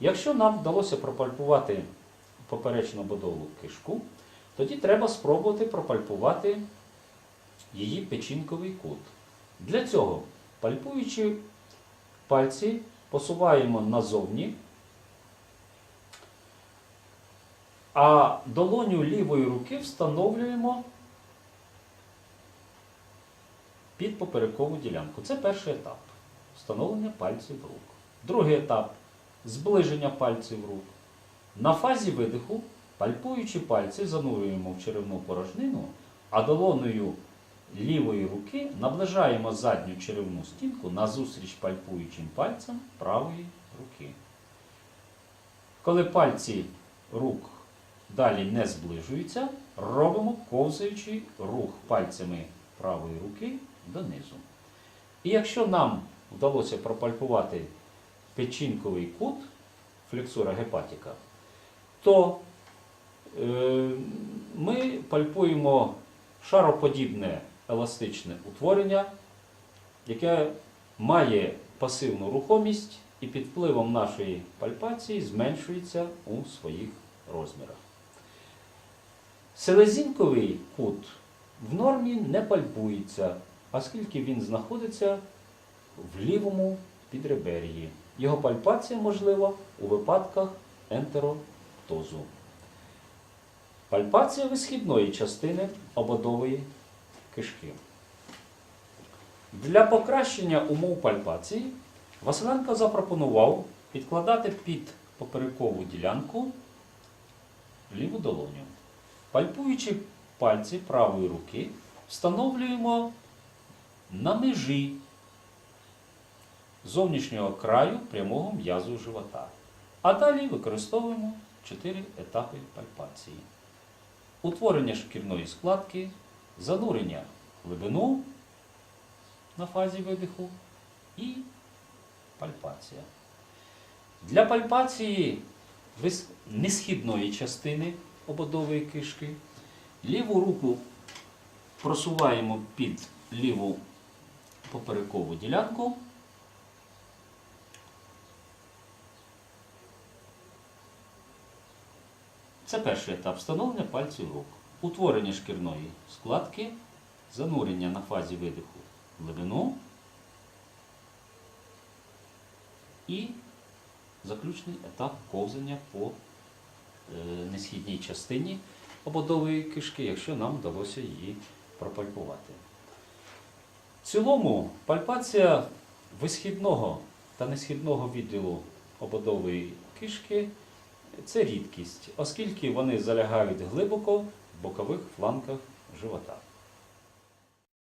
Якщо нам вдалося пропальпувати поперечну бодову кишку, тоді треба спробувати пропальпувати її печінковий кут. Для цього, пальпуючи пальці, посуваємо назовні, а долоню лівої руки встановлюємо під поперекову ділянку. Це перший етап встановлення пальців рук. Другий етап зближення пальців рук. На фазі видиху, пальпуючи пальці, занурюємо в черевну порожнину, а долоною лівої руки наближаємо задню черевну стінку назустріч пальпуючим пальцям правої руки. Коли пальці рук далі не зближуються, робимо ковзаючий рух пальцями правої руки донизу. І якщо нам вдалося пропальпувати печінковий кут флексура гепатіка, то е, ми пальпуємо шароподібне еластичне утворення, яке має пасивну рухомість і під впливом нашої пальпації зменшується у своїх розмірах. Селезінковий кут в нормі не пальпується, оскільки він знаходиться в лівому підребер'ї. Його пальпація можлива у випадках ентеротозу. Пальпація висхідної частини ободової кишки. Для покращення умов пальпації Василенко запропонував підкладати під поперекову ділянку ліву долоню. Пальпуючи пальці правої руки, встановлюємо на межі зовнішнього краю прямого м'язу живота. А далі використовуємо 4 етапи пальпації. Утворення шкірної складки, занурення в глибину на фазі видиху і пальпація. Для пальпації несхідної частини ободової кишки ліву руку просуваємо під ліву поперекову ділянку. Це перший етап встановлення пальців рук. Утворення шкірної складки, занурення на фазі видиху глибину і заключний етап ковзання по е, несхідній частині ободової кишки, якщо нам вдалося її пропальпувати. В цілому пальпація висхідного та несхідного відділу ободової кишки це рідкість, оскільки вони залягають глибоко в бокових фланках живота.